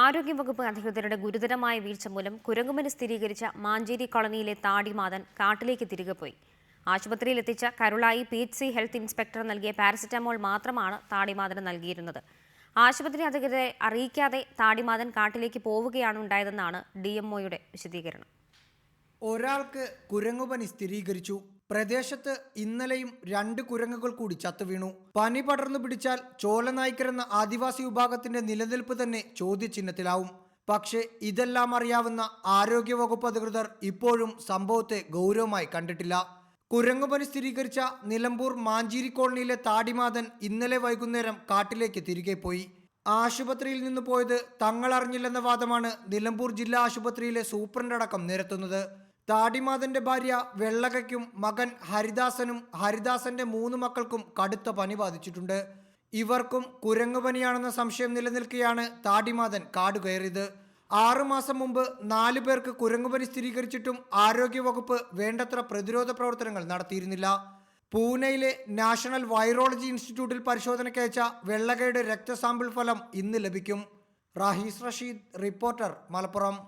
ആരോഗ്യവകുപ്പ് അധികൃതരുടെ ഗുരുതരമായ വീഴ്ച മൂലം കുരങ്ങുമന് സ്ഥിരീകരിച്ച മാഞ്ചേരി കോളനിയിലെ താടിമാതൻ കാട്ടിലേക്ക് തിരികെ പോയി. ആശുപത്രിയിൽ എത്തിച്ച Karulai P H C health inspector നൽകിയ പാരസെറ്റമോൾ മാത്രമാണ് താടിമാതന് നൽകിയിരുന്നത്. ആശുപത്രി അധികൃതരെ അറിയിക്കാതെ താടിമാതൻ കാട്ടിലേക്ക് പോവുകയാണ് ഉണ്ടായതെന്നാണ് ഡി വിശദീകരണം. ഒരാൾക്ക് കുരങ്ങുപനി സ്ഥിരീകരിച്ചു. പ്രദേശത്ത് ഇന്നലെയും രണ്ട് കുരങ്ങുകൾ കൂടി ചത്തുവീണു പനി പടർന്നു പിടിച്ചാൽ ചോലനായ്ക്കരെന്ന ആദിവാസി വിഭാഗത്തിന്റെ നിലനിൽപ്പ് തന്നെ ചോദ്യചിഹ്നത്തിലാവും. പക്ഷേ ഇതെല്ലാം അറിയാവുന്ന ആരോഗ്യവകുപ്പ് അധികൃതർ ഇപ്പോഴും സംഭവത്തെ ഗൗരവമായി കണ്ടിട്ടില്ല. കുരങ്ങുപനി സ്ഥിരീകരിച്ച നിലമ്പൂർ മാഞ്ചേരി കോളനിയിലെ താടിമാതൻ ഇന്നലെ വൈകുന്നേരം കാട്ടിലേക്ക് തിരികെ പോയി. ആശുപത്രിയിൽ നിന്ന് പോയത് തങ്ങൾ തങ്ങളറിഞ്ഞില്ലെന്ന വാദമാണ് നിലമ്പൂർ ജില്ലാ ആശുപത്രിയിലെ സൂപ്രണ്ടടക്കം നിരത്തുന്നത്. താടിമാതന്റെ ഭാര്യ വെള്ളകയ്ക്കും മകൻ ഹരിദാസനും ഹരിദാസന്റെ മൂന്ന് മക്കൾക്കും കടുത്ത പനി ബാധിച്ചിട്ടുണ്ട്. ഇവർക്കും കുരങ്ങുപനിയാണെന്ന സംശയം നിലനിൽക്കെയാണ് താടിമാതൻ കാട് കയറിയത് ആറുമാസം മുമ്പ് നാലു പേർക്ക് കുരങ്ങുപനി സ്ഥിരീകരിച്ചിട്ടും ആരോഗ്യവകുപ്പ് വേണ്ടത്ര പ്രതിരോധ പ്രവർത്തനങ്ങൾ നടത്തിയിരുന്നില്ല. പൂനെയിലെ നാഷണൽ വൈറോളജി ഇൻസ്റ്റിറ്റ്യൂട്ടിൽ പരിശോധനയ്ക്കയച്ച വെള്ളകയുടെ രക്തസാമ്പിൾ ഫലം ഇന്ന് ലഭിക്കും. റാഹീസ് റഷീദ് റിപ്പോർട്ടർ മലപ്പുറം.